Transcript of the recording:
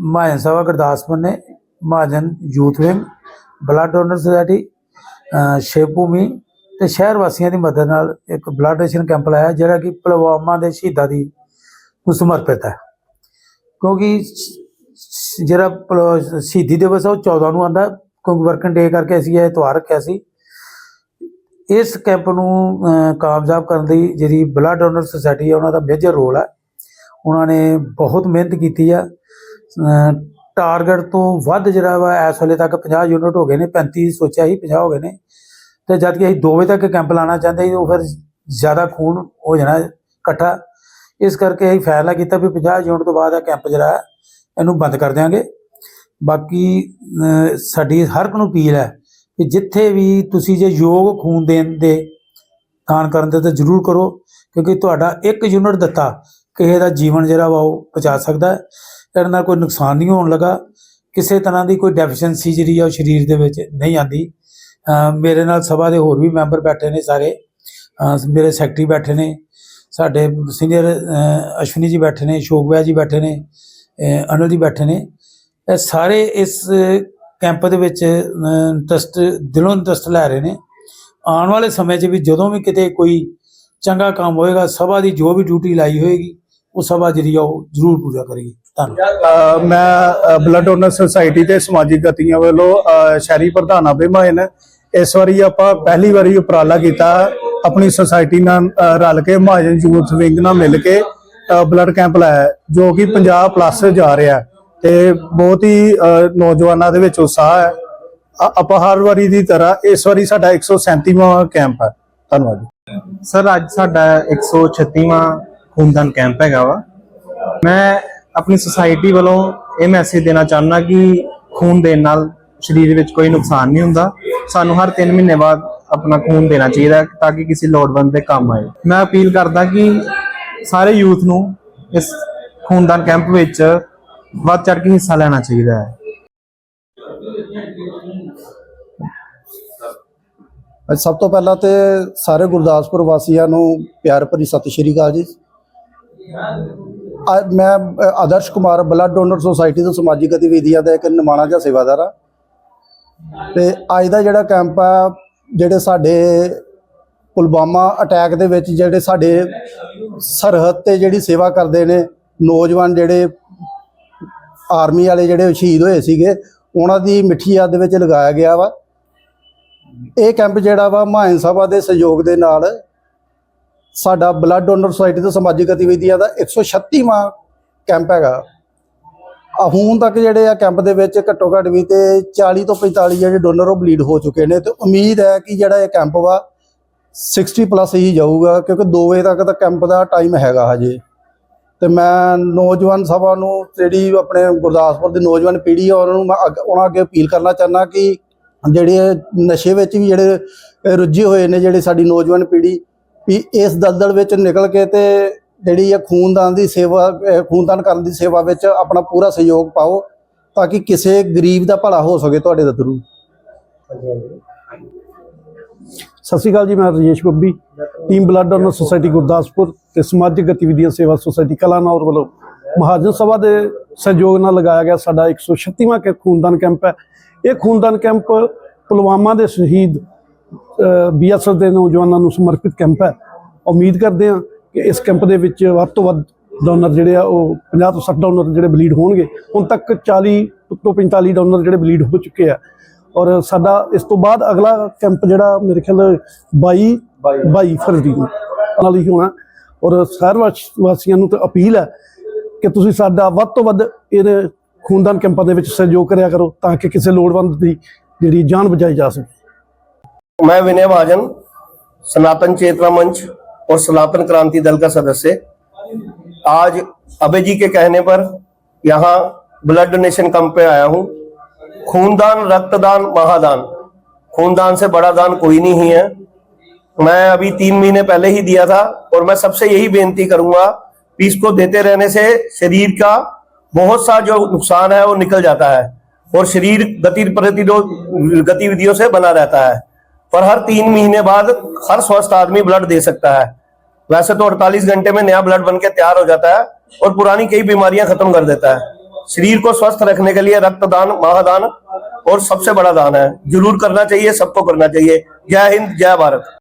ਮਹਾਜਨ ਸਭਾ ਗੁਰਦਾਸਪੁਰ ਨੇ, Mahajan youth wing, blood donor society Shiv Bhumi ਤੇ ਸ਼ਹਿਰ ਵਾਸੀਆਂ ਦੀ ਮਦਦ ਨਾਲ ਇੱਕ ਬਲੱਡ ਡੋਨੇਸ਼ਨ ਕੈਂਪ ਲਾਇਆ ਜਿਹੜਾ ਕਿ ਪੁਲਵਾਮਾ ਦੇ ਸ਼ਹੀਦਾਂ ਦੀ ਨੂੰ ਸਮਰਪਿਤ ਹੈ। ਕਿਉਂਕਿ ਜਿਹੜਾ ਪਲ- ਸ਼ਹੀਦੀ ਦਿਵਸ ਆ ਉਹ 14 ਨੂੰ ਆਂਦਾ ਕਿਉਂਕਿ ਵਰਕਿੰਗ ਡੇ ਕਰਕੇ ਅਸੀਂ ਇਹ ਤਿਉਹਾਰ ਰੱਖਿਆ ਸੀ। ਇਸ ਕੈਂਪ ਨੂੰ ਕਾਮਯਾਬ ਕਰਨ ਲਈ ਜਿਹੜੀ ਬਲੱਡ ਡੋਨਰ ਸੁਸਾਇਟੀ ਹੈ ਉਹਨਾਂ ਦਾ ਮੇਜਰ ਰੋਲ ਹੈ ਉਹਨਾਂ ਨੇ ਬਹੁਤ ਮਿਹਨਤ ਕੀਤੀ ਆ। ਟਾਰਗੇਟ ਤੋਂ ਵੱਧ ਜਿਹੜਾ ਵਾ ਇਸ ਵੇਲੇ ਤੱਕ 50 ਯੂਨਿਟ ਹੋ ਗਏ ਨੇ 35 ਸੋਚਿਆ ਸੀ 50 ਹੋ ਗਏ ਨੇ। ਤੇ ਜਦ ਕਿ ਅਸੀਂ 2 ਵਜੇ ਤੱਕ ਕੈਂਪ ਲਾਣਾ ਚਾਹੁੰਦੇ ਸੀ, ਉਹ ਫਿਰ ਜ਼ਿਆਦਾ ਖੂਨ ਹੋ ਜਾਣਾ ਇਕੱਠਾ। ਇਸ ਕਰਕੇ ਅਸੀਂ ਫੈਸਲਾ ਕੀਤਾ ਵੀ 50 ਯੂਨਿਟ ਤੋਂ ਬਾਅਦ ਇਹ ਕੈਂਪ ਜਿਹੜਾ ਹੈ, ਇਹਨੂੰ ਬੰਦ ਕਰ ਦਿਆਂਗੇ। ਬਾਕੀ ਸਾਡੀ ਹਰ ਇੱਕ ਨੂੰ ਅਪੀਲ ਹੈ ਕਿ ਜਿੱਥੇ ਵੀ ਤੁਸੀਂ ਜੇ ਯੋਗ ਖੂਨ ਦੇਣ ਦੇ ਦਾਨ ਕਰਨ ਦੇ ਤਾਂ ਜ਼ਰੂਰ ਕਰੋ, ਕਿਉਂਕਿ ਤੁਹਾਡਾ ਇੱਕ ਯੂਨਿਟ ਦਿੱਤਾ ਕਿਸੇ ਦਾ ਜੀਵਨ ਜਿਹੜਾ ਵਾ ਉਹ ਬਚਾ ਸਕਦਾ ਹੈ। ਇਹਦੇ ਨਾਲ ਕੋਈ ਨੁਕਸਾਨ ਨਹੀਂ ਹੋਣ ਲੱਗਾ। ਕਿਸੇ ਤਰ੍ਹਾਂ ਦੀ ਕੋਈ ਡੈਫੀਸ਼ੀਐਂਸੀ ਜਿਹੜੀ ਆ ਉਹ ਸਰੀਰ ਦੇ ਵਿੱਚ ਨਹੀਂ ਆਂਦੀ ਮੇਰੇ ਨਾਲ ਸਭਾ ਦੇ ਹੋਰ ਵੀ ਮੈਂਬਰ ਬੈਠੇ ਨੇ ਸਾਰੇ। ਮੇਰੇ ਸੈਕਟਰੀ ਬੈਠੇ ਨੇ। ਸਾਡੇ ਸੀਨੀਅਰ ਅਸ਼ਵਨੀ ਜੀ ਬੈਠੇ ਨੇ ਸ਼ੋਕਵਿਆ ਜੀ ਬੈਠੇ ਨੇ, ਅਹ ਜੀ ਬੈਠੇ ਨੇ। ਇਹ ਸਾਰੇ ਇਸ ਕੈਂਪ ਦੇ ਵਿੱਚ ਇੰਟਰਸਟ ਦਿਲੋਂ ਇੰਟਰਸਟ ਲੈ ਰਹੇ ਨੇ। ਆਉਣ ਵਾਲੇ ਸਮੇਂ 'ਚ ਵੀ ਜਦੋਂ ਵੀ ਕਿਤੇ ਕੋਈ ਚੰਗਾ ਕੰਮ ਹੋਏਗਾ, ਸਭਾ ਦੀ ਜੋ ਵੀ ਡਿਊਟੀ ਲਾਈ ਹੋਏਗੀ ਉਹ ਸਭਾ ਜਿਹੜੀ ਆ ਉਹ ਜ਼ਰੂਰ ਪੂਰਾ ਕਰੇਗੀ। ਧੰਨਵਾਦ। ਮੈਂ ਬਲੱਡ ਡੋਨਰ ਸੁਸਾਇਟੀ ਤੇ ਸਮਾਜਿਕ ਗਤੀਆਂ ਵੱਲੋਂ ਸ਼ਹਿਰੀ ਪ੍ਰਧਾਨ ਅਭੇ ਮਾਇਨ ਇਸ ਵਾਰੀ ਆਪਾਂ ਪਹਿਲੀ ਵਾਰੀ ਉਪਰਾਲਾ ਕੀਤਾ। ਆਪਣੀ ਸੁਸਾਇਟੀ ਨਾਲ ਰਲ ਕੇ ਮਹਾਜਨ ਯੂਥ ਵਿੰਗ ਨਾਲ ਮਿਲ ਕੇ ਬਲੱਡ ਕੈਂਪ ਲਾਇਆ ਜੋ ਕਿ 50 ਪਲੱਸ ਜਾ ਰਿਹਾ ਹੈ। ਤੇ ਬਹੁਤ ਹੀ ਨੌਜਵਾਨਾਂ ਦੇ ਵਿੱਚ ਉਤਸ਼ਾਹ ਹੈ। ਆਪਾਂ ਹਰ ਵਾਰੀ ਦੀ ਤਰ੍ਹਾਂ ਇਸ ਵਾਰੀ ਸਾਡਾ 137ਵਾਂ ਕੈਂਪ ਹੈ। ਧੰਨਵਾਦ ਸਰ ਅੱਜ ਸਾਡਾ 136ਵਾਂ ਖੂਨਦਾਨ ਕੈਂਪ ਹੈਗਾ ਵਾ। ਮੈਂ ਆਪਣੀ ਸੁਸਾਇਟੀ ਵੱਲੋਂ ਇਹ ਮੈਸੇਜ ਦੇਣਾ ਚਾਹੁੰਦਾ ਕਿ ਖੂਨ ਦੇਣ ਨਾਲ ਸਰੀਰ ਵਿੱਚ ਕੋਈ ਨੁਕਸਾਨ ਨਹੀਂ ਹੁੰਦਾ। ਸਾਨੂੰ ਹਰ 3 ਮਹੀਨੇ ਬਾਅਦ ਆਪਣਾ ਖੂਨ ਦੇਣਾ ਚਾਹੀਦਾ ਤਾਂ ਕਿ ਕਿਸੇ ਲੋੜਵੰਦ ਦੇ ਕੰਮ ਆਏ। ਮੈਂ ਅਪੀਲ ਕਰਦਾ ਕਿ ਸਾਰੇ ਯੂਥ ਨੂੰ ਇਸ ਖੂਨਦਾਨ ਕੈਂਪ ਵਿੱਚ ਵੱਧ ਚੜ ਕੇ ਹਿੱਸਾ ਲੈਣਾ ਚਾਹੀਦਾ ਹੈ। ਅੱਜ ਸਭ ਤੋਂ ਪਹਿਲਾਂ ਤੇ ਸਾਰੇ ਗੁਰਦਾਸਪੁਰ ਵਾਸੀਆਂ ਨੂੰ ਪਿਆਰ ਭਰੀ ਸਤਿ ਸ਼੍ਰੀ ਅਕਾਲ ਜੀ। ਮੈਂ Adarsh Kumar blood donor society ਤੋਂ ਸਮਾਜਿਕ ਗਤੀਵਿਧੀਆਂ ਦਾ ਇੱਕ ਨਿਮਾਣਾ ਜਾਂ ਸੇਵਾਦਾਰ ਆ ਤੇ ਅੱਜ ਦਾ ਜਿਹੜਾ ਕੈਂਪ ਆ, ਜਿਹੜੇ ਸਾਡੇ ਪੁਲਵਾਮਾ ਅਟੈਕ ਦੇ ਵਿੱਚ ਜਿਹੜੇ ਸਾਡੇ ਸਰਹੱਦ ਤੇ ਜਿਹੜੀ ਸੇਵਾ ਕਰਦੇ ਨੇ, ਨੌਜਵਾਨ ਜਿਹੜੇ ਆਰਮੀ ਵਾਲੇ ਜਿਹੜੇ ਸ਼ਹੀਦ ਹੋਏ ਸੀਗੇ, ਉਹਨਾਂ ਦੀ ਮਿੱਠੀ ਯਾਦ ਦੇ ਵਿੱਚ ਲਗਾਇਆ ਗਿਆ ਵਾ। ਇਹ ਕੈਂਪ ਜਿਹੜਾ ਵਾ ਮਾਇਨ ਸਭਾ ਦੇ ਸਹਿਯੋਗ ਦੇ ਨਾਲ ਸਾਡਾ ਬਲੱਡ ਡੋਨਰ ਸੁਸਾਇਟੀ ਤੋਂ ਸਮਾਜਿਕ ਗਤੀਵਿਧੀਆਂ ਦਾ 136ਵਾਂ ਕੈਂਪ ਹੈਗਾ। ਹੁਣ ਤੱਕ ਜਿਹੜੇ ਆ ਕੈਂਪ ਦੇ ਵਿੱਚ ਘੱਟੋ ਘੱਟ ਵੀ ਤੇ 40 ਤੋਂ 45 ਜਿਹੜੇ ਡੋਨਰ ਉਹ ਬਲੀਡ ਹੋ ਚੁੱਕੇ ਨੇ ਤੇ ਉਮੀਦ ਹੈ ਕਿ ਜਿਹੜਾ ਇਹ ਕੈਂਪ ਵਾ 60 ਪਲੱਸ ਹੀ ਜਾਊਗਾ, ਕਿਉਂਕਿ 2 ਵਜੇ ਤੱਕ ਤਾਂ ਕੈਂਪ ਦਾ ਟਾਈਮ ਹੈਗਾ ਹਜੇ। ਤੇ ਮੈਂ ਨੌਜਵਾਨ ਸਭਾ ਨੂੰ ਜਿਹੜੀ ਆਪਣੇ ਗੁਰਦਾਸਪੁਰ ਦੀ ਨੌਜਵਾਨ ਪੀੜ੍ਹੀ ਆ, ਉਹਨਾਂ ਨੂੰ ਮੈਂ ਅੱਗ- ਉਹਨਾਂ ਅੱਗੇ ਅਪੀਲ ਕਰਨਾ ਚਾਹੁੰਦਾ ਕਿ ਜਿਹੜੇ ਨਸ਼ੇ ਵਿੱਚ ਵੀ ਜਿਹੜੇ ਰੁੱਝੇ ਹੋਏ ਨੇ, ਜਿਹੜੇ ਸਾਡੀ ਨੌਜਵਾਨ ਪੀੜ੍ਹੀ ਵੀ ਇਸ ਦਲਦਲ ਵਿੱਚ ਨਿਕਲ ਕੇ ਤੇ ਜਿਹੜੀ ਇਹ ਖੂਨਦਾਨ ਦੀ ਸੇਵਾ ਖੂਨਦਾਨ ਕਰਨ ਦੀ ਸੇਵਾ ਵਿੱਚ ਆਪਣਾ ਪੂਰਾ ਸਹਿਯੋਗ ਪਾਓ ਤਾਂ ਕਿ ਕਿਸੇ ਗਰੀਬ ਦਾ ਭਲਾ ਹੋ ਸਕੇ ਤੁਹਾਡੇ ਦਾ ਥਰੂ ਸਤਿ ਸ਼੍ਰੀ ਅਕਾਲ ਜੀ, ਮੈਂ Rajesh Babbi. Team blood donor society Gurdaspur ਤੇ ਸਮਾਜਿਕ ਗਤੀਵਿਧੀਆਂ ਸੇਵਾ ਸੁਸਾਇਟੀ ਕਲਾਨੌਰ ਵੱਲੋਂ ਮਹਾਜਨ ਸਭਾ ਦੇ ਸਹਿਯੋਗ ਨਾਲ ਲਗਾਇਆ ਗਿਆ ਸਾਡਾ 136ਵਾਂ ਕੈ- ਖੂਨਦਾਨ ਕੈਂਪ ਹੈ। ਇਹ ਖੂਨਦਾਨ ਕੈਂਪ ਪੁਲਵਾਮਾ ਦੇ ਸ਼ਹੀਦ ਬੀਐਸਐਫ ਦੇ ਨੌਜਵਾਨਾਂ ਨੂੰ ਸਮਰਪਿਤ ਕੈਂਪ ਹੈ। ਉਮੀਦ ਕਰਦੇ ਹਾਂ ਕਿ ਇਸ ਕੈਂਪ ਦੇ ਵਿੱਚ ਵੱਧ ਤੋਂ ਵੱਧ ਡੋਨਰ ਜਿਹੜੇ ਆ ਉਹ 50 ਤੋਂ 60 ਡੋਨਰ ਜਿਹੜੇ ਬਲੀਡ ਹੋਣਗੇ। ਹੁਣ ਤੱਕ 40 ਤੋਂ 45 ਡੋਨਰ ਜਿਹੜੇ ਬਲੀਡ ਹੋ ਚੁੱਕੇ ਆ। ਔਰ ਸਾਡਾ ਇਸ ਤੋਂ ਬਾਅਦ ਅਗਲਾ ਕੈਂਪ ਜਿਹੜਾ ਮੇਰੇ ਖਿਆਲ 22 22 ਫਰਵਰੀ ਨੂੰ ਨਾਲ ਹੀ ਹੋਣਾ। ਔਰ ਸਾਰ ਵਾਸੀਆਂ ਨੂੰ ਤਾਂ ਅਪੀਲ ਹੈ ਕਿ ਤੁਸੀਂ ਸਾਡਾ ਵੱਧ ਤੋਂ ਵੱਧ ਇਹਦੇ ਖੂਨਦਾਨ ਕੈਂਪਾਂ ਦੇ ਵਿੱਚ ਸਹਿਯੋਗ ਕਰਿਆ ਕਰੋ ਤਾਂ ਕਿ ਕਿਸੇ ਲੋੜਵੰਦ ਦੀ ਜਿਹੜੀ ਜਾਨ ਬਚਾਈ ਜਾ ਸਕੇ। मैं विनय महाजन सनातन चेतना मंच और सनातन क्रांति दल का सदस्य। आज अभय जी के कहने पर यहाँ ब्लड डोनेशन कैंप पे आया हूँ। खूनदान, रक्तदान, महादान। खूनदान से बड़ा दान कोई नहीं है। मैं अभी तीन महीने पहले ही दिया था और मैं सबसे यही बेनती करूँगा कि इसको देते रहने से शरीर का बहुत सा जो नुकसान है वो निकल जाता है और शरीर गति प्रतिरोध गतिविधियों से बना रहता है। पर हर तीन महीने बाद हर स्वस्थ आदमी ब्लड दे सकता है। वैसे तो 48 घंटे में नया ब्लड बन के तैयार हो जाता है और पुरानी कई बीमारियाँ खत्म कर देता है। शरीर को स्वस्थ रखने के लिए रक्तदान, महादान और सबसे बड़ा दान है। ज़रूर करना चाहिए, सबको करना चाहिए। जय हिंद, जय भारत।